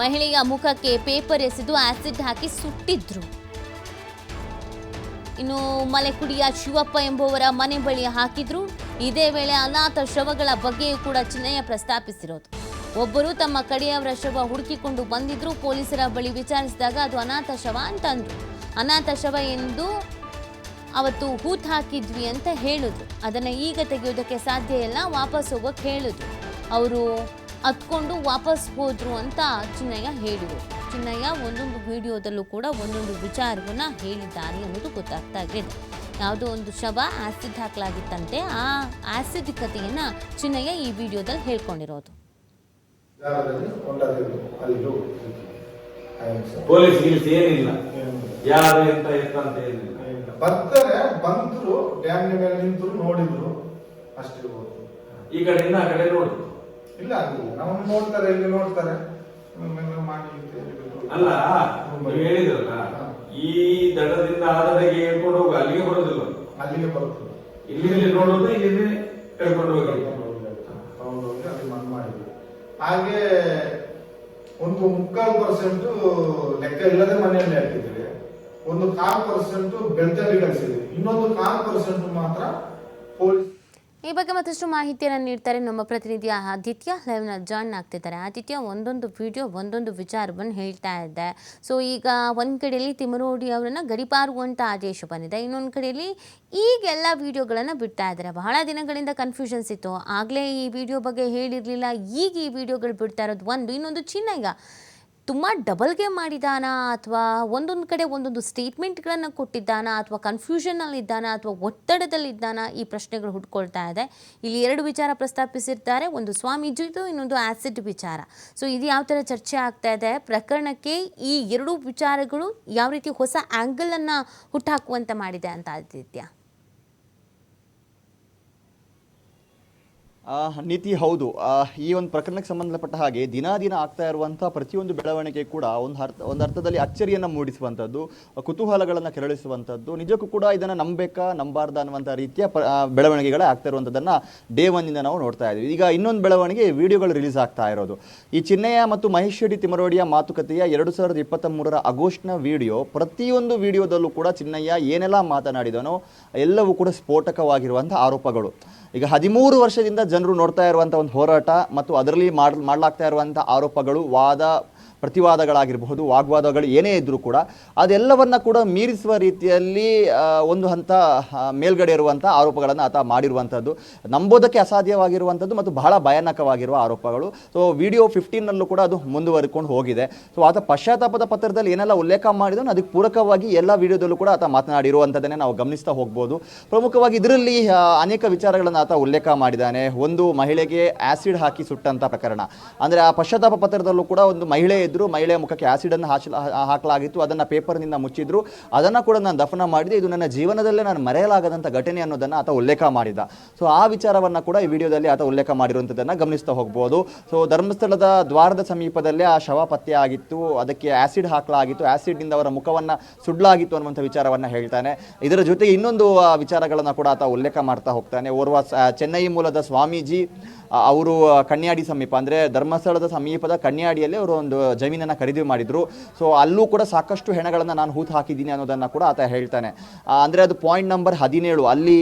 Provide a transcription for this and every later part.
ಮಹಿಳೆಯ ಮುಖಕ್ಕೆ ಪೇಪರ್ ಎಸೆದು ಆಸಿಡ್ ಹಾಕಿ ಸುಟ್ಟಿದ್ರು. ಇನ್ನು ಮಲೆಕುಡಿಯ ಶಿವಪ್ಪ ಎಂಬುವರ ಮನೆ ಬಳಿ ಹಾಕಿದ್ರು. ಇದೇ ವೇಳೆ ಅನಾಥ ಶವಗಳ ಬಗ್ಗೆಯೂ ಕೂಡ ಚಿನ್ನಯ್ಯ ಪ್ರಸ್ತಾಪಿಸಿರೋದು. ಒಬ್ಬರು ತಮ್ಮ ಕಡೆಯವರ ಶವ ಹುಡುಕಿಕೊಂಡು ಬಂದಿದ್ರು. ಪೊಲೀಸರ ಬಳಿ ವಿಚಾರಿಸಿದಾಗ ಅದು ಅನಾಥ ಶವ ಅಂತಂದ್ರು. ಅನಾಥ ಶವ ಎಂದು ಅವತ್ತು ಹೂತ್ ಹಾಕಿದ್ವಿ ಅಂತ ಹೇಳಿದ್ರು. ಅದನ್ನ ಈಗ ತೆಗೆಯೋದಕ್ಕೆ ಸಾಧ್ಯ ಇಲ್ಲ. ವಾಪಸ್ ಹೋಗೋಕೆ ಹೇಳಿದ್ರು. ಅವರು ಹತ್ಕೊಂಡು ವಾಪಸ್ ಹೋದ್ರು ಅಂತ ಚಿನ್ನಯ್ಯ ಹೇಳಿದರು. ಚಿನ್ನಯ್ಯ ಒಂದೊಂದು ವಿಡಿಯೋದಲ್ಲೂ ಕೂಡ ಒಂದೊಂದು ವಿಚಾರವನ್ನ ಹೇಳಿದ್ದಾರೆ ಅನ್ನೋದು ಗೊತ್ತಾಗ್ತಾ ಇದೆ. ಯಾವುದೋ ಒಂದು ಶವ ಆಸಿಡ್ ಹಾಕಲಾಗಿತ್ತಂತೆ ಆ ಆಸಿಡ್ ಕಥೆಯನ್ನು ಚಿನ್ನಯ್ಯ ಈ ವಿಡಿಯೋದಲ್ಲಿ ಹೇಳ್ಕೊಂಡಿರೋದು. ಪೊಲೀಸ್ ಗಿಲ್ಸ್ ಏನಿಲ್ಲ. ಏನಿಲ್ಲ. ಯಾರು ಎಂತ ಎತ್ತ ಅಂತ ಏನಿಲ್ಲ. ಬರ್ತಾರೆ ಬಂದ್ರು ಡ್ಯಾಮ್ ಮೇಲೆ ನಿಂತರು ನೋಡಿದ್ರು ಅಷ್ಟೇ ಈ ಕಡೆಯಿಂದ ಆ ಕಡೆ ನೋಡು. ಇಲ್ಲ ಅದು ನಮ್ಮನ್ನು ನೋಡ್ತಾರೆ ಇಲ್ಲಿ ನೋಡ್ತಾರೆ? ಮಾಡಿ ಅಂತ ಹೇಳಿದ್ರು. ಅಲ್ಲ ನೀವು ಹೇಳಿದ್ರಲ್ಲ ಈ ದಡದಿಂದ ಆ ಹೇಳ್ಕೊಂಡು ಹೋಗಿ ಅಲ್ಲಿಗೆ ಬರೋದಿಲ್ಲ. ಅಲ್ಲಿಗೆ ಬರ್ತದೆ ಇಲ್ಲಿ ಇಲ್ಲಿ ನೋಡೋದು ಇಲ್ಲಿ ಹೇಳ್ಕೊಂಡು ಹೋಗಿ. ತಗೊಂಡು ಹೋಗಿ ಅಲ್ಲಿ ಮಣ್ಣು ಮಾಡಿದ್ರು. ಹಾಗೆ ಒಂದು ಮುಕ್ಕಾಲು ಪರ್ಸೆಂಟ್ ಲೆಕ್ಕ ಇಲ್ಲದೆ ಮನೆಯಲ್ಲಿ ಹಾಕಿದ್ದೇವೆ ಒಂದು ಕಾಲು ಪರ್ಸೆಂಟ್ ಬೆಳ್ತಲ್ಲಿ ಕಳಿಸಿದ್ವಿ. ಇನ್ನೊಂದು ಕಾಲು ಪರ್ಸೆಂಟ್ ಮಾತ್ರ ಪೊಲೀಸ್ ಈ ಬಗ್ಗೆ ಮತ್ತಷ್ಟು ಮಾಹಿತಿಯನ್ನು ನೀಡ್ತಾರೆ ನಮ್ಮ ಪ್ರತಿನಿಧಿ ಆದಿತ್ಯ ಲೈವ್ನ ಜಾಯ್ನ್ ಆಗ್ತಿದ್ದಾರೆ. ಆದಿತ್ಯ, ಒಂದೊಂದು ವಿಡಿಯೋ, ಒಂದೊಂದು ವಿಚಾರವನ್ನು ಹೇಳ್ತಾ ಇದ್ದೆ. ಸೊ ಈಗ ಒಂದು ಕಡೆಯಲ್ಲಿ ತಿಮರೋಡಿ ಅವರನ್ನು ಗಡಿಪಾರುವಂಥ ಆದೇಶ ಬಂದಿದೆ. ಇನ್ನೊಂದು ಕಡೆಯಲ್ಲಿ ಈಗೆಲ್ಲ ವಿಡಿಯೋಗಳನ್ನು ಬಿಡ್ತಾ ಇದ್ದಾರೆ. ಬಹಳ ದಿನಗಳಿಂದ ಕನ್ಫ್ಯೂಷನ್ಸ್ ಇತ್ತು. ಆಗಲೇ ಈ ವಿಡಿಯೋ ಬಗ್ಗೆ ಹೇಳಿರಲಿಲ್ಲ. ಈಗ ಈ ವಿಡಿಯೋಗಳು ಬಿಡ್ತಾ ಇರೋದು ಒಂದು. ಇನ್ನೊಂದು ಚಿನ್ನಯ್ಯ ತುಂಬ ಡಬಲ್ ಗೇಮ್ ಮಾಡಿದಾನ ಅಥವಾ ಒಂದೊಂದು ಕಡೆ ಒಂದೊಂದು ಸ್ಟೇಟ್ಮೆಂಟ್ಗಳನ್ನು ಕೊಟ್ಟಿದ್ದಾನ ಅಥವಾ ಕನ್ಫ್ಯೂಷನಲ್ಲಿದ್ದಾನ ಅಥವಾ ಒತ್ತಡದಲ್ಲಿದ್ದಾನ ಈ ಪ್ರಶ್ನೆಗಳು ಹುಟ್ಕೊಳ್ತಾ ಇದೆ. ಇಲ್ಲಿ ಎರಡು ವಿಚಾರ ಪ್ರಸ್ತಾಪಿಸಿರ್ತಾರೆ, ಒಂದು ಸ್ವಾಮೀಜಿದು, ಇನ್ನೊಂದು ಆಸಿಡ್ ವಿಚಾರ. ಸೊ ಇದು ಯಾವ ಥರ ಚರ್ಚೆ ಆಗ್ತಾ ಇದೆ? ಪ್ರಕರಣಕ್ಕೆ ಈ ಎರಡೂ ವಿಚಾರಗಳು ಯಾವ ರೀತಿ ಹೊಸ ಆ್ಯಂಗಲನ್ನು ಹುಟ್ಟಾಕುವಂತೆ ಮಾಡಿದೆ ಅಂತ ಆದಿತ್ಯ. ನೀತಿ ಹೌದು. ಈ ಒಂದು ಪ್ರಕರಣಕ್ಕೆ ಸಂಬಂಧಪಟ್ಟ ಹಾಗೆ ದಿನ ದಿನ ಆಗ್ತಾ ಇರುವಂಥ ಪ್ರತಿಯೊಂದು ಬೆಳವಣಿಗೆ ಕೂಡ ಒಂದು ಅರ್ಥ, ಒಂದು ಅರ್ಥದಲ್ಲಿ ಅಚ್ಚರಿಯನ್ನು ಮೂಡಿಸುವಂಥದ್ದು ಕುತೂಹಲಗಳನ್ನು ಕೆರಳಿಸುವಂಥದ್ದು ನಿಜಕ್ಕೂ ಕೂಡ ಇದನ್ನು ನಂಬಬೇಕಾ, ನಂಬಾರ್ದ ಅನ್ನುವಂಥ ರೀತಿಯ ಪ ಬೆಳವಣಿಗೆಗಳೇ ಆಗ್ತಾ ಇರುವಂಥದ್ದನ್ನು ಡೇ ಒನ್ನಿಂದ ನಾವು ನೋಡ್ತಾ ಇದ್ದೀವಿ. ಈಗ ಇನ್ನೊಂದು ಬೆಳವಣಿಗೆ ವಿಡಿಯೋಗಳು ರಿಲೀಸ್ ಆಗ್ತಾ ಇರೋದು. ಈ ಚಿನ್ನಯ್ಯ ಮತ್ತು ಮಹೇಶ್ ಶೆಟ್ಟಿ ತಿಮರೋಡಿಯ ಮಾತುಕತೆಯ ಎರಡು ಸಾವಿರದ ಇಪ್ಪತ್ತ ಮೂರರ ವಿಡಿಯೋ, ಪ್ರತಿಯೊಂದು ವಿಡಿಯೋದಲ್ಲೂ ಕೂಡ ಚಿನ್ನಯ್ಯ ಏನೆಲ್ಲ ಮಾತನಾಡಿದನೋ, ಎಲ್ಲವೂ ಕೂಡ ಸ್ಫೋಟಕವಾಗಿರುವಂಥ ಆರೋಪಗಳು. ಈಗ ಹದಿಮೂರು ವರ್ಷದಿಂದ ಜನರು ನೋಡ್ತಾ ಇರುವಂಥ ಒಂದು ಹೋರಾಟ ಮತ್ತು ಅದರಲ್ಲಿ ಮಾಡ್ ಮಾಡಲಾಗ್ತಾ ಇರುವಂಥ ಆರೋಪಗಳು ವಾದ ಪ್ರತಿವಾದಗಳಾಗಿರಬಹುದು, ವಾಗ್ವಾದಗಳು ಏನೇ ಇದ್ದರೂ ಕೂಡ, ಅದೆಲ್ಲವನ್ನು ಕೂಡ ಮೀರಿಸುವ ರೀತಿಯಲ್ಲಿ ಒಂದು ಹಂತ ಮೇಲ್ಗಡೆ ಇರುವಂಥ ಆರೋಪಗಳನ್ನು ಆತ ಮಾಡಿರುವಂಥದ್ದು ನಂಬೋದಕ್ಕೆ ಅಸಾಧ್ಯವಾಗಿರುವಂಥದ್ದು ಮತ್ತು ಬಹಳ ಭಯಾನಕವಾಗಿರುವ ಆರೋಪಗಳು. ಸೊ ವಿಡಿಯೋ ಫಿಫ್ಟೀನಲ್ಲೂ ಕೂಡ ಅದು ಮುಂದುವರಿಕೊಂಡು ಹೋಗಿದೆ. ಸೊ ಆತ ಪಶ್ಚಾತ್ತಾಪದ ಪತ್ರದಲ್ಲಿ ಏನೆಲ್ಲ ಉಲ್ಲೇಖ ಮಾಡಿದನು, ಅದಕ್ಕೆ ಪೂರಕವಾಗಿ ಎಲ್ಲ ವಿಡಿಯೋದಲ್ಲೂ ಕೂಡ ಆತ ಮಾತನಾಡಿರುವಂಥದ್ದನ್ನೇ ನಾವು ಗಮನಿಸ್ತಾ ಹೋಗ್ಬೋದು. ಪ್ರಮುಖವಾಗಿ ಇದರಲ್ಲಿ ಅನೇಕ ವಿಚಾರಗಳನ್ನು ಆತ ಉಲ್ಲೇಖ ಮಾಡಿದ್ದಾನೆ. ಒಂದು ಮಹಿಳೆಗೆ ಆ್ಯಸಿಡ್ ಹಾಕಿ ಸುಟ್ಟಂಥ ಪ್ರಕರಣ. ಅಂದರೆ ಆ ಪಶ್ಚಾತ್ತಾಪ ಪತ್ರದಲ್ಲೂ ಕೂಡ ಒಂದು ಮಹಿಳೆ ಇದ್ರು ಮಹಿಳೆಯ ಮುಖಕ್ಕೆ ಆಸಿಡನ್ನು ಅನ್ನು ಹಾಕಲಾಗಿತ್ತು, ಅದನ್ನು ಪೇಪರ್ನಿಂದ ಮುಚ್ಚಿದ್ರು. ಅದನ್ನು ಕೂಡ ನಾನು ದಫನ ಮಾಡಿದೆ. ಇದು ನನ್ನ ಜೀವನದಲ್ಲೇ ನಾನು ಮರೆಯಲಾಗದಂಥ ಘಟನೆ ಅನ್ನೋದನ್ನು ಆತ ಉಲ್ಲೇಖ ಮಾಡಿದ. ಸೊ ಆ ವಿಚಾರವನ್ನು ಕೂಡ ಈ ವಿಡಿಯೋದಲ್ಲಿ ಆತ ಉಲ್ಲೇಖ ಮಾಡಿರುವಂಥದ್ದನ್ನು ಗಮನಿಸ್ತಾ ಹೋಗ್ಬೋದು. ಸೊ ಧರ್ಮಸ್ಥಳದ ದ್ವಾರದ ಸಮೀಪದಲ್ಲೇ ಆ ಶವ ಪತ್ತೆ ಆಗಿತ್ತು. ಅದಕ್ಕೆ ಆಸಿಡ್ ಹಾಕಲಾಗಿತ್ತು. ಆಸಿಡ್ನಿಂದ ಅವರ ಮುಖವನ್ನು ಸುಡ್ಲಾಗಿತ್ತು ಅನ್ನುವಂಥ ವಿಚಾರವನ್ನು ಹೇಳ್ತಾನೆ. ಇದರ ಜೊತೆಗೆ ಇನ್ನೊಂದು ವಿಚಾರಗಳನ್ನ ಕೂಡ ಆತ ಉಲ್ಲೇಖ ಮಾಡ್ತಾ ಹೋಗ್ತಾನೆ. ಓರ್ವ ಚೆನ್ನೈ ಮೂಲದ ಸ್ವಾಮೀಜಿ ಅವರು ಕನ್ಯಾಡಿ ಸಮೀಪ, ಅಂದರೆ ಧರ್ಮಸ್ಥಳದ ಸಮೀಪದ ಕನ್ಯಾಡಿಯಲ್ಲಿ ಅವರು ಒಂದು ಜಮೀನನ್ನು ಖರೀದಿ ಮಾಡಿದ್ರು. ಸೊ ಅಲ್ಲೂ ಕೂಡ ಸಾಕಷ್ಟು ಹೆಣಗಳನ್ನು ನಾನು ಹೂತು ಹಾಕಿದ್ದೀನಿ ಅನ್ನೋದನ್ನು ಕೂಡ ಆತ ಹೇಳ್ತಾನೆ. ಅಂದರೆ ಅದು ಪಾಯಿಂಟ್ ನಂಬರ್ ಹದಿನೇಳು. ಅಲ್ಲಿ,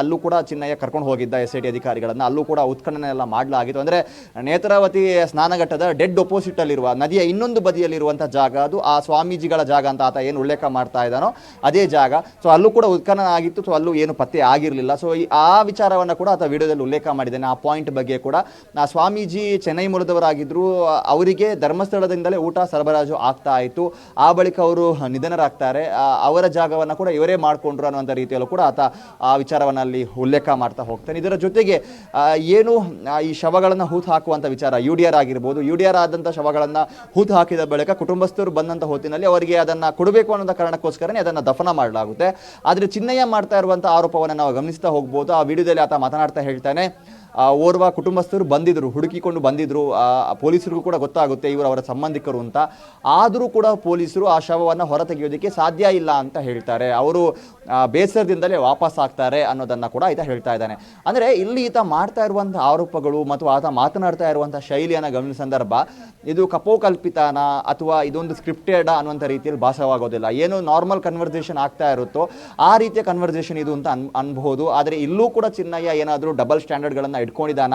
ಅಲ್ಲೂ ಕೂಡ ಚಿನ್ನಯ್ಯ ಕರ್ಕೊಂಡು ಹೋಗಿದ್ದ ಎಸ್ ಐ ಟಿ ಅಧಿಕಾರಿಗಳನ್ನು. ಅಲ್ಲೂ ಕೂಡ ಉತ್ಖನನ ಎಲ್ಲ ಮಾಡಲಾಗಿತ್ತು. ಅಂದರೆ ನೇತ್ರಾವತಿ ಸ್ನಾನಘಟ್ಟದ ಡೆಡ್ ಅಪೋಸಿಟ್ ಅಲ್ಲಿರುವ, ನದಿಯ ಇನ್ನೊಂದು ಬದಿಯಲ್ಲಿರುವಂಥ ಜಾಗ ಅದು. ಆ ಸ್ವಾಮೀಜಿಗಳ ಜಾಗ ಅಂತ ಆತ ಏನು ಉಲ್ಲೇಖ ಮಾಡ್ತಾ ಇದ್ದಾನೋ ಅದೇ ಜಾಗ. ಸೊ ಅಲ್ಲೂ ಕೂಡ ಉತ್ಖನನ ಆಗಿತ್ತು. ಸೊ ಅಲ್ಲೂ ಏನು ಪತ್ತೆ ಆಗಿರಲಿಲ್ಲ. ಸೊ ಆ ವಿಚಾರವನ್ನು ಕೂಡ ಆತ ವಿಡಿಯೋದಲ್ಲಿ ಉಲ್ಲೇಖ ಮಾಡಿದ್ದಾನೆ. ಆ ಪಾಯಿಂಟ್ ಬಗ್ಗೆ ಕೂಡ. ಸ್ವಾಮೀಜಿ ಚೆನ್ನೈ ಮೂಲದವರಾಗಿದ್ದರು ಅವರಿಗೆ ಧರ್ಮಸ್ಥಳದಿಂದಲೇ ಊಟ ಸರಬರಾಜು ಆಗ್ತಾ ಇತ್ತು ಆ ಬಳಿಕ ಅವರು ನಿಧನರಾಗ್ತಾರೆ. ಅವರ ಜಾಗವನ್ನು ಕೂಡ ಇವರೇ ಮಾಡಿಕೊಂಡ್ರು ಅನ್ನುವಂಥ ರೀತಿಯಲ್ಲೂ ಕೂಡ ಆತ ಆ ವಿಚಾರವನ್ನು ಅಲ್ಲಿ ಉಲ್ಲೇಖ ಮಾಡ್ತಾ ಹೋಗ್ತಾನೆ. ಇದರ ಜೊತೆಗೆ ಏನು ಈ ಶವಗಳನ್ನು ಹೂತು ಹಾಕುವಂಥ ವಿಚಾರ, ಯು ಡಿ ಆರ್ ಆಗಿರ್ಬೋದು, ಯು ಡಿ ಆರ್ ಆದಂಥ ಶವಗಳನ್ನು ಹೂತು ಹಾಕಿದ ಬಳಿಕ ಕುಟುಂಬಸ್ಥರು ಬಂದಂಥ ಹೊತ್ತಿನಲ್ಲಿ ಅವರಿಗೆ ಅದನ್ನು ಕೊಡಬೇಕು ಅನ್ನೋ ಕಾರಣಕ್ಕೋಸ್ಕರನೇ ಅದನ್ನು ದಫನ ಮಾಡಲಾಗುತ್ತೆ. ಆದರೆ ಚಿನ್ನಯ್ಯ ಮಾಡ್ತಾ ಇರುವಂಥ ಆರೋಪವನ್ನು ನಾವು ಗಮನಿಸ್ತಾ ಹೋಗ್ಬೋದು. ಆ ವಿಡಿಯೋದಲ್ಲಿ ಆತ ಮಾತನಾಡ್ತಾ ಹೇಳ್ತಾನೆ ಓರ್ವ ಕುಟುಂಬಸ್ಥರು ಬಂದಿದ್ದರು ಹುಡುಕಿಕೊಂಡು ಬಂದಿದ್ದರು ಪೊಲೀಸರಿಗೂ ಕೂಡ ಗೊತ್ತಾಗುತ್ತೆ ಇವರು ಅವರ ಸಂಬಂಧಿಕರು ಅಂತ. ಆದರೂ ಕೂಡ ಪೊಲೀಸರು ಆ ಶವವನ್ನು ಹೊರತೆಗೆಯೋದಕ್ಕೆ ಸಾಧ್ಯ ಇಲ್ಲ ಅಂತ ಹೇಳ್ತಾರೆ. ಅವರು ಬೇಸರದಿಂದಲೇ ವಾಪಸ್ ಆಗ್ತಾರೆ ಅನ್ನೋದನ್ನು ಕೂಡ ಈತ ಹೇಳ್ತಾ ಇದ್ದಾನೆ. ಅಂದರೆ ಇಲ್ಲಿ ಈತ ಮಾಡ್ತಾ ಇರುವಂಥ ಆರೋಪಗಳು ಮತ್ತು ಆತ ಮಾತನಾಡ್ತಾ ಇರುವಂಥ ಶೈಲಿಯನ್ನು ಗಮನಿಸಿದ ಸಂದರ್ಭ, ಇದು ಕಪೋಕಲ್ಪಿತಾನ ಅಥವಾ ಇದೊಂದು ಸ್ಕ್ರಿಪ್ಟೆಡ್ ಅನ್ನುವಂಥ ರೀತಿಯಲ್ಲಿ ಭಾಸವಾಗೋದಿಲ್ಲ. ಏನು ನಾರ್ಮಲ್ ಕನ್ವರ್ಸೇಷನ್ ಆಗ್ತಾ ಇರುತ್ತೋ ಆ ರೀತಿಯ ಕನ್ವರ್ಸೇಷನ್ ಇದು ಅಂತ ಅನ್, ಅನ್ಬಹುದು. ಆದರೆ ಇಲ್ಲೂ ಕೂಡ ಚಿನ್ನಯ್ಯ ಏನಾದರೂ ಡಬಲ್ ಸ್ಟ್ಯಾಂಡರ್ಡ್ಗಳನ್ನು ಇಟ್ಕೊಂಡಿದ್ದಾನ.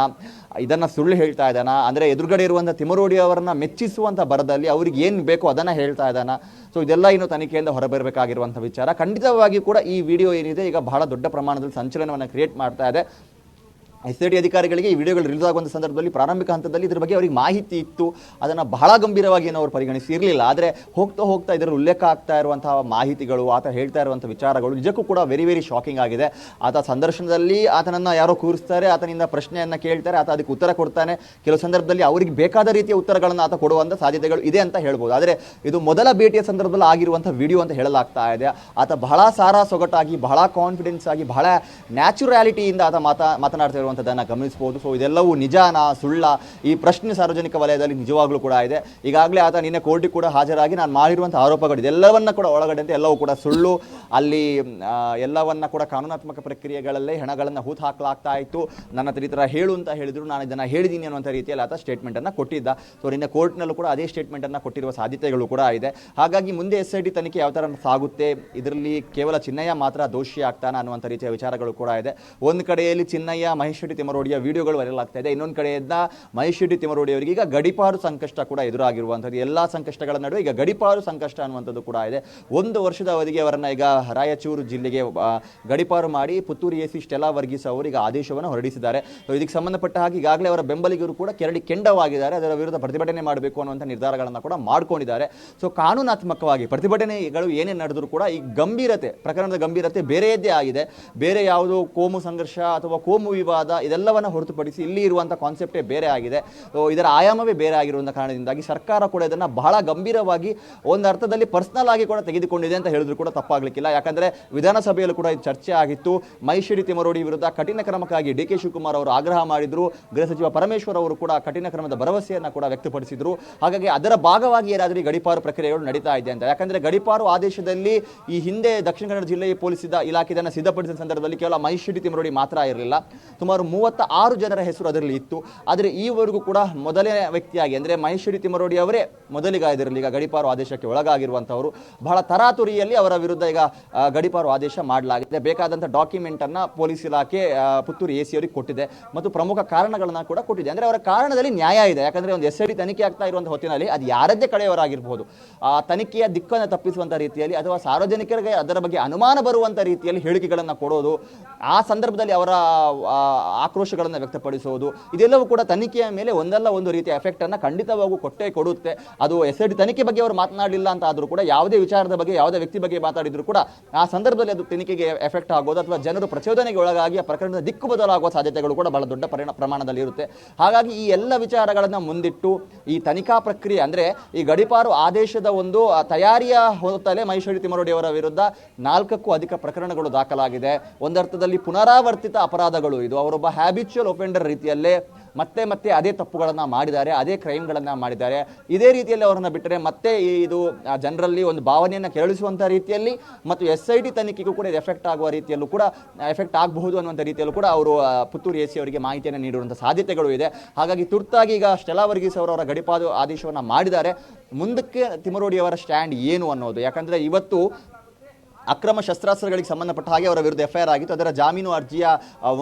ಇದನ್ನು ಸುಳ್ಳು ಹೇಳ್ತಾ ಇದ್ದಾನ. ಅಂದರೆ ಎದುರುಗಡೆ ಇರುವಂಥ ತಿಮರೋಡಿ ಅವರನ್ನ ಮೆಚ್ಚಿಸುವಂಥ ಬರದಲ್ಲಿ ಅವ್ರಿಗೆ ಏನು ಬೇಕೋ ಅದನ್ನು ಹೇಳ್ತಾ ಇದ್ದಾನ. ಸೊ ಇದೆಲ್ಲ ಇನ್ನು ತನಿಖೆಯಿಂದ ಹೊರಬರಬೇಕಾಗಿರುವಂಥ ವಿಚಾರ. ಖಂಡಿತವಾಗಿ ಕೂಡ ಈ ವಿಡಿಯೋ ಏನಿದೆ ಈಗ ಬಹಳ ದೊಡ್ಡ ಪ್ರಮಾಣದಲ್ಲಿ ಸಂಚಲನವನ್ನು ಕ್ರಿಯೇಟ್ ಮಾಡ್ತಾ ಇದೆ. ಎಸ್ ಐ ಟಿ ಅಧಿಕಾರಿಗಳಿಗೆ ಈ ವಿಡಿಯೋಗಳು ರಿಲೀಸ್ ಆಗುವಂಥ ಸಂದರ್ಭದಲ್ಲಿ, ಪ್ರಾರಂಭಿಕ ಹಂತದಲ್ಲಿ ಇದ್ರ ಬಗ್ಗೆ ಅವರಿಗೆ ಮಾಹಿತಿ ಇತ್ತು. ಅದನ್ನು ಬಹಳ ಗಂಭೀರವಾಗಿ ಏನೋ ಅವರು ಪರಿಗಣಿಸಿರಲಿಲ್ಲ. ಆದರೆ ಹೋಗ್ತಾ ಹೋಗ್ತಾ ಇದರಲ್ಲಿ ಉಲ್ಲೇಖ ಆಗ್ತಾ ಇರುವಂತಹ ಮಾಹಿತಿಗಳು, ಆತ ಹೇಳ್ತಾ ಇರುವಂಥ ವಿಚಾರಗಳು ನಿಜಕ್ಕೂ ಕೂಡ ವೆರಿ ವೆರಿ ಶಾಕಿಂಗ್ ಆಗಿದೆ. ಆತ ಸಂದರ್ಶನದಲ್ಲಿ ಆತನನ್ನು ಯಾರೋ ಕೂರಿಸ್ತಾರೆ, ಆತನಿಂದ ಪ್ರಶ್ನೆಯನ್ನು ಕೇಳ್ತಾರೆ, ಆತ ಅದಕ್ಕೆ ಉತ್ತರ ಕೊಡ್ತಾನೆ. ಕೆಲವು ಸಂದರ್ಭದಲ್ಲಿ ಅವರಿಗೆ ಬೇಕಾದ ರೀತಿಯ ಉತ್ತರಗಳನ್ನು ಆತ ಕೊಡುವಂಥ ಸಾಧ್ಯತೆಗಳು ಇದೆ ಅಂತ ಹೇಳ್ಬೋದು. ಆದರೆ ಇದು ಮೊದಲ ಭೇಟಿಯ ಸಂದರ್ಭದಲ್ಲಿ ಆಗಿರುವಂಥ ವಿಡಿಯೋ ಅಂತ ಹೇಳಲಾಗ್ತಾ ಇದೆ. ಆತ ಬಹಳ ಸಾರಾ ಸೊಗಟಾಗಿ, ಬಹಳ ಕಾನ್ಫಿಡೆನ್ಸ್ ಆಗಿ, ಬಹಳ ನ್ಯಾಚುರಾಲಿಟಿಯಿಂದ ಆತ ಮಾತಾ, ಮಾತನಾಡ್ತಾ ಇರುವಂಥದ್ದನ್ನು ಗಮನಿಸಬಹುದು ಸೊ ಇದೆಲ್ಲವೂ ನಿಜಾನ, ಸುಳ್ಳ? ಈ ಪ್ರಶ್ನೆ ಸಾರ್ವಜನಿಕ ವಲಯದಲ್ಲಿ ನಿಜವಾಗ್ಲೂ ಕೂಡ ಇದೆ. ಈಗಾಗಲೇ ಆತ ನಿನ್ನೆ ಕೋರ್ಟಿಗೆ ಕೂಡ ಹಾಜರಾಗಿ ನಾನು ಮಾಡಿರುವಂಥ ಆರೋಪಗಳು ಇದೆಲ್ಲವನ್ನ ಕೂಡ ಒಳಗಡೆ ಎಲ್ಲವೂ ಕೂಡ ಸುಳ್ಳು. ಅಲ್ಲಿ ಎಲ್ಲವನ್ನ ಕೂಡ ಕಾನೂನಾತ್ಮಕ ಪ್ರಕ್ರಿಯೆಗಳಲ್ಲೇ ಹೆಣಗಳನ್ನು ಹೂತು ಹಾಕಲಾಗ್ತಾ ಇತ್ತು. ನನ್ನ ಹತ್ರ ಈ ಹೇಳು ಅಂತ ಹೇಳಿದ್ರು. ನಾನು ಇದನ್ನು ಹೇಳಿದ್ದೀನಿ ಅನ್ನುವಂಥ ರೀತಿಯಲ್ಲಿ ಆತ ಸ್ಟೇಟ್ಮೆಂಟನ್ನು ಕೊಟ್ಟಿದ್ದ. ಸೊ ನಿನ್ನೆ ಕೋರ್ಟ್ನಲ್ಲೂ ಕೂಡ ಅದೇ ಸ್ಟೇಟ್ಮೆಂಟನ್ನು ಕೊಟ್ಟಿರುವ ಸಾಧ್ಯತೆಗಳು ಕೂಡ ಇದೆ. ಹಾಗಾಗಿ ಮುಂದೆ ಎಸ್ ಐ ಟಿ ತನಿಖೆ ಯಾವ ಥರ ಸಾಗುತ್ತೆ? ಇದರಲ್ಲಿ ಕೇವಲ ಚಿನ್ನಯ್ಯ ಮಾತ್ರ ದೋಷಿ ಆಗ್ತಾನೆ ಅನ್ನುವಂಥ ರೀತಿಯ ವಿಚಾರಗಳು ಕೂಡ ಇದೆ. ಒಂದು ಕಡೆಯಲ್ಲಿ ಚಿನ್ನಯ್ಯ, ಮಹೇಶ್ ಶೆಟ್ಟಿ ತಿಮರೋಡಿಯ ವಿಡಿಯೋಗಳು ವೈರಲ್ ಆಗ್ತಾ ಇದೆ. ಇನ್ನೊಂದು ಕಡೆಯಿಂದ ಮಹೇಶ್ ಶೆಟ್ಟಿ ತಿಮರೋಡಿ ಅವರಿಗೆ ಈಗ ಗಡಿಪಾರು ಸಂಕಷ್ಟ ಕೂಡ ಎದುರಾಗಿರುವಂಥದ್ದು. ಎಲ್ಲ ಸಂಕಷ್ಟಗಳ ನಡುವೆ ಈಗ ಗಡಿಪಾರು ಸಂಕಷ್ಟ ಅನ್ನುವಂಥದ್ದು ಕೂಡ ಇದೆ. ಒಂದು ವರ್ಷದ ಅವಧಿಗೆ ಅವರನ್ನು ಈಗ ರಾಯಚೂರು ಜಿಲ್ಲೆಗೆ ಗಡಿಪಾರು ಮಾಡಿ Puttur A C Stella Varghese ಅವರು ಈಗ ಆದೇಶವನ್ನು ಹೊರಡಿಸಿದ್ದಾರೆ. ಇದಕ್ಕೆ ಸಂಬಂಧಪಟ್ಟ ಹಾಗೆ ಈಗಾಗಲೇ ಅವರ ಬೆಂಬಲಿಗರು ಕೂಡ ಕೆರಡಿ ಕೆಂಡವಾಗಿದ್ದಾರೆ. ಅದರ ವಿರುದ್ಧ ಪ್ರತಿಭಟನೆ ಮಾಡಬೇಕು ಅನ್ನುವಂಥ ನಿರ್ಧಾರಗಳನ್ನು ಕೂಡ ಮಾಡ್ಕೊಂಡಿದ್ದಾರೆ. ಸೊ ಕಾನೂನಾತ್ಮಕವಾಗಿ ಪ್ರತಿಭಟನೆಗಳು ಏನೇ ನಡೆದರೂ ಕೂಡ ಈ ಗಂಭೀರತೆ, ಪ್ರಕರಣದ ಗಂಭೀರತೆ ಬೇರೆಯದ್ದೇ ಆಗಿದೆ. ಬೇರೆ ಯಾವುದೋ ಕೋಮು ಸಂಘರ್ಷ ಅಥವಾ ಕೋಮು ವಿವಾದ ಇದೆಲ್ಲವನ್ನು ಹೊರತುಪಡಿಸಿ ಇಲ್ಲಿ ಇರುವಂಥ ಕಾನ್ಸೆಪ್ಟೇ ಬೇರೆ ಆಗಿದೆ. ಇದರ ಆಯಾಮವೇ ಬೇರೆ ಆಗಿರುವಂಥ ಕಾರಣದಿಂದಾಗಿ ಸರ್ಕಾರ ಕೂಡ ಇದನ್ನು ಬಹಳ ಗಂಭೀರವಾಗಿ ಒಂದು ಅರ್ಥದಲ್ಲಿ ಪರ್ಸನಲ್ ಆಗಿ ಕೂಡ ತೆಗೆದುಕೊಂಡಿದೆ ಅಂತ ಹೇಳಿದ್ರು ಕೂಡ ತಪ್ಪಾಗಲಿಕ್ಕಿಲ್ಲ. ಯಾಕಂದರೆ ವಿಧಾನಸಭೆಯಲ್ಲೂ ಕೂಡ ಇದು ಚರ್ಚೆ ಆಗಿತ್ತು. ಮೈಶಿರಿ ತಿಮರೋಡಿ ವಿರುದ್ಧ ಕಠಿಣ ಕ್ರಮಕ್ಕಾಗಿ ಡಿ ಕೆ ಶಿವಕುಮಾರ್ ಅವರು ಆಗ್ರಹ ಮಾಡಿದ್ರು. ಗೃಹ ಸಚಿವ ಪರಮೇಶ್ವರ್ ಅವರು ಕೂಡ ಕಠಿಣ ಕ್ರಮದ ಭರವಸೆಯನ್ನು ಕೂಡ ವ್ಯಕ್ತಪಡಿಸಿದ್ರು. ಹಾಗಾಗಿ ಅದರ ಭಾಗವಾಗಿ ಏನಾದರೂ ಗಡಿಪಾರು ಪ್ರಕ್ರಿಯೆಗಳು ನಡೀತಾ ಇದೆ ಅಂತ. ಯಾಕಂದ್ರೆ ಗಡಿಪಾರು ಆದೇಶದಲ್ಲಿ ಈ ಹಿಂದೆ ದಕ್ಷಿಣ ಕನ್ನಡ ಜಿಲ್ಲೆಯ ಪೊಲೀಸ್ ಇಲಾಖೆ ಇದನ್ನು ಸಿದ್ಧಪಡಿಸಿದ ಸಂದರ್ಭದಲ್ಲಿ ಕೇವಲ ಮೈಶಿಡಿ ತಿಮರೋಡಿ ಮಾತ್ರ ಇರಲಿಲ್ಲ. ಸುಮಾರು ಮೂವತ್ತ ಆರು ಜನರ ಹೆಸರು ಅದರಲ್ಲಿ ಇತ್ತು. ಆದರೆ ಈವರೆಗೂ ಕೂಡ ಮೊದಲನೇ ವ್ಯಕ್ತಿಯಾಗಿ ಅಂದರೆ ಮಹೇಶ್ವರಿ ತಿಮ್ಮರೋಡಿ ಅವರೇ ಮೊದಲಿಗ ಇದರಲ್ಲಿ ಈಗ ಗಡಿಪಾರು ಆದೇಶಕ್ಕೆ ಒಳಗಾಗಿರುವಂಥವರು ಬಹಳ ತರಾತುರಿಯಲ್ಲಿ ಅವರ ವಿರುದ್ಧ ಈಗ ಗಡಿಪಾರು ಆದೇಶ ಮಾಡಲಾಗಿದೆ. ಬೇಕಾದಂಥ ಡಾಕ್ಯುಮೆಂಟನ್ನು ಪೊಲೀಸ್ ಇಲಾಖೆ ಪುತ್ತೂರು ಎ ಸಿ ಅವರಿಗೆ ಕೊಟ್ಟಿದೆ. ಮತ್ತು ಪ್ರಮುಖ ಕಾರಣಗಳನ್ನು ಕೂಡ ಕೊಟ್ಟಿದೆ. ಅಂದರೆ ಅವರ ಕಾರಣದಲ್ಲಿ ನ್ಯಾಯ ಇದೆ. ಯಾಕಂದರೆ ಒಂದು ಎಸ್ ಐ ತನಿಖೆ ಆಗ್ತಾ ಇರುವಂಥ ಹೊತ್ತಿನಲ್ಲಿ ಅದು ಯಾರದ್ದೇ ಕಡೆಯವರಾಗಿರ್ಬೋದು. ಆ, ತನಿಖೆಯ ದಿಕ್ಕನ್ನು ತಪ್ಪಿಸುವಂಥ ರೀತಿಯಲ್ಲಿ ಅಥವಾ ಸಾರ್ವಜನಿಕರಿಗೆ ಅದರ ಬಗ್ಗೆ ಅನುಮಾನ ಬರುವಂಥ ರೀತಿಯಲ್ಲಿ ಹೇಳಿಕೆಗಳನ್ನು ಕೊಡೋದು, ಆ ಸಂದರ್ಭದಲ್ಲಿ ಅವರ ಆಕ್ರೋಶಗಳನ್ನು ವ್ಯಕ್ತಪಡಿಸೋದು ಇದೆಲ್ಲವೂ ಕೂಡ ತನಿಖೆಯ ಮೇಲೆ ಒಂದಲ್ಲ ಒಂದು ರೀತಿಯ ಎಫೆಕ್ಟನ್ನು ಖಂಡಿತವಾಗೂ ಕೊಟ್ಟೇ ಕೊಡುತ್ತೆ. ಅದು ಎಸ್ ಐ ತನಿಖೆ ಬಗ್ಗೆ ಅವರು ಮಾತನಾಡಲಿಲ್ಲ ಅಂತ ಆದರೂ ಕೂಡ ಯಾವುದೇ ವಿಚಾರದ ಬಗ್ಗೆ, ಯಾವುದೇ ವ್ಯಕ್ತಿ ಬಗ್ಗೆ ಮಾತಾಡಿದ್ರು ಕೂಡ ಆ ಸಂದರ್ಭದಲ್ಲಿ ಅದು ತನಿಖೆಗೆ ಎಫೆಕ್ಟ್ ಆಗೋದು ಅಥವಾ ಜನರು ಪ್ರಚೋದನೆಗೆ ಒಳಗಾಗಿ ಆ ಪ್ರಕರಣದ ದಿಕ್ಕು ಬದಲಾಗುವ ಸಾಧ್ಯತೆಗಳು ಕೂಡ ಬಹಳ ದೊಡ್ಡ ಪರಿಣ ಪ್ರಮಾಣದಲ್ಲಿ ಇರುತ್ತೆ. ಹಾಗಾಗಿ ಈ ಎಲ್ಲ ವಿಚಾರಗಳನ್ನು ಮುಂದಿಟ್ಟು ಈ ತನಿಖಾ ಪ್ರಕ್ರಿಯೆ ಅಂದ್ರೆ ಈ ಗಡಿಪಾರು ಆದೇಶದ ಒಂದು ತಯಾರಿಯ ಹೊತ್ತಲೇ ಮಹೇಶ್ವರಿ ಅವರ ವಿರುದ್ಧ ನಾಲ್ಕಕ್ಕೂ ಅಧಿಕ ಪ್ರಕರಣಗಳು ದಾಖಲಾಗಿದೆ. ಒಂದರ್ಥದಲ್ಲಿ ಪುನರಾವರ್ತಿತ ಅಪರಾಧಗಳು ಇದು. ಅವರೊಬ್ಬ ಹ್ಯಾಬಿಚುವಲ್ ಒಫೆಂಡರ್ ರೀತಿಯಲ್ಲೇ ಮತ್ತೆ ಮತ್ತೆ ಅದೇ ತಪ್ಪುಗಳನ್ನು ಮಾಡಿದ್ದಾರೆ, ಅದೇ ಕ್ರೈಮ್ಗಳನ್ನು ಮಾಡಿದ್ದಾರೆ. ಇದೇ ರೀತಿಯಲ್ಲಿ ಅವರನ್ನು ಬಿಟ್ಟರೆ ಮತ್ತೆ ಇದು ಜನರಲ್ಲಿ ಒಂದು ಭಾವನೆಯನ್ನು ಕೆರಳಿಸುವಂಥ ರೀತಿಯಲ್ಲಿ ಮತ್ತು ಎಸ್ ಐ ಟಿ ತನಿಖೆಗೂ ಕೂಡ ಇದು ಎಫೆಕ್ಟ್ ಆಗುವ ರೀತಿಯಲ್ಲೂ ಕೂಡ ಎಫೆಕ್ಟ್ ಆಗಬಹುದು ಅನ್ನುವಂಥ ರೀತಿಯಲ್ಲೂ ಕೂಡ ಅವರು ಪುತ್ತೂರು ಎ ಸಿ ಅವರಿಗೆ ಮಾಹಿತಿಯನ್ನು ನೀಡುವಂಥ ಸಾಧ್ಯತೆಗಳು ಇದೆ. ಹಾಗಾಗಿ ತುರ್ತಾಗಿ ಈಗ ಸ್ಟೆಲಾ ವರ್ಗೀಸ್ ಅವರವರ ಅವರ ಗಡಿಪಾದು ಆದೇಶವನ್ನು ಮಾಡಿದ್ದಾರೆ. ಮುಂದಕ್ಕೆ ತಿಮರೋಡಿಯವರ ಸ್ಟ್ಯಾಂಡ್ ಏನು ಅನ್ನೋದು? ಯಾಕಂದರೆ ಇವತ್ತು ಅಕ್ರಮ ಶಸ್ತ್ರಾಸ್ತ್ರಗಳಿಗೆ ಸಂಬಂಧಪಟ್ಟ ಹಾಗೆ ಅವರ ವಿರುದ್ಧ ಎಫ್ಐಆರ್ ಆಗಿತ್ತು. ಅದರ ಜಾಮೀನು ಅರ್ಜಿಯ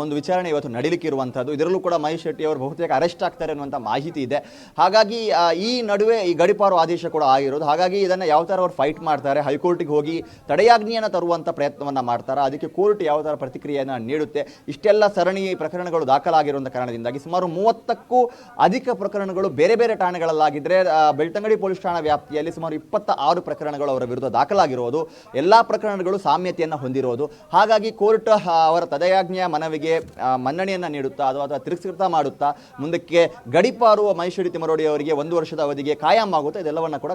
ಒಂದು ವಿಚಾರಣೆ ಇವತ್ತು ನಡೀಲಿಕ್ಕೆ ಇರುವಂಥದ್ದು ಇದರಲ್ಲೂ ಕೂಡ ಮಹೇಶ್ ಶೆಟ್ಟಿ ಅವರು ಬಹುತೇಕ ಅರೆಸ್ಟ್ ಆಗ್ತಾರೆ ಅನ್ನುವಂಥ ಮಾಹಿತಿ ಇದೆ. ಹಾಗಾಗಿ ಈ ನಡುವೆ ಈ ಗಡಿಪಾರು ಆದೇಶ ಕೂಡ ಆಗಿರೋದು. ಹಾಗಾಗಿ ಇದನ್ನು ಯಾವ ಥರ ಅವರು ಫೈಟ್ ಮಾಡ್ತಾರೆ, ಹೈಕೋರ್ಟಿಗೆ ಹೋಗಿ ತಡೆಯಾಜ್ಞೆಯನ್ನು ತರುವಂಥ ಪ್ರಯತ್ನವನ್ನು ಮಾಡ್ತಾರೆ? ಅದಕ್ಕೆ ಕೋರ್ಟ್ ಯಾವ ಥರ ಪ್ರತಿಕ್ರಿಯೆಯನ್ನು ನೀಡುತ್ತೆ? ಇಷ್ಟೆಲ್ಲ ಸರಣಿ ಪ್ರಕರಣಗಳು ದಾಖಲಾಗಿರುವಂಥ ಕಾರಣದಿಂದಾಗಿ ಸುಮಾರು ಮೂವತ್ತಕ್ಕೂ ಅಧಿಕ ಪ್ರಕರಣಗಳು ಬೇರೆ ಬೇರೆ ಠಾಣೆಗಳಲ್ಲಾಗಿದ್ದರೆ ಬೆಳ್ತಂಗಡಿ ಪೊಲೀಸ್ ಠಾಣಾ ವ್ಯಾಪ್ತಿಯಲ್ಲಿ ಸುಮಾರು ಇಪ್ಪತ್ತ ಆರು ಪ್ರಕರಣಗಳು ಅವರ ವಿರುದ್ಧ ದಾಖಲಾಗಿರೋದು. ಎಲ್ಲ ಪ್ರಕರಣಗಳು ಸಾಮ್ಯತೆಯನ್ನು ಹೊಂದಿರೋದು. ಹಾಗಾಗಿ ಕೋರ್ಟ್ ಅವರ ತದಯಾಜ್ಞೆಯ ಮನವಿಗೆ ಮನ್ನಣೆಯನ್ನು ನೀಡುತ್ತಾ ಅಥವಾ ಅಥವಾ ತಿರಸ್ಕೃತ ಮಾಡುತ್ತಾ ಮುಂದಕ್ಕೆ ಗಡಿಪಾರು ಮಹೇಶ್ವರಿ ತಿಮರೋಡಿ ಅವರಿಗೆ ಒಂದು ವರ್ಷದ ಅವಧಿಗೆ ಕಾಯಂ ಆಗುತ್ತೆ ಇದೆಲ್ಲವನ್ನು ಕೂಡ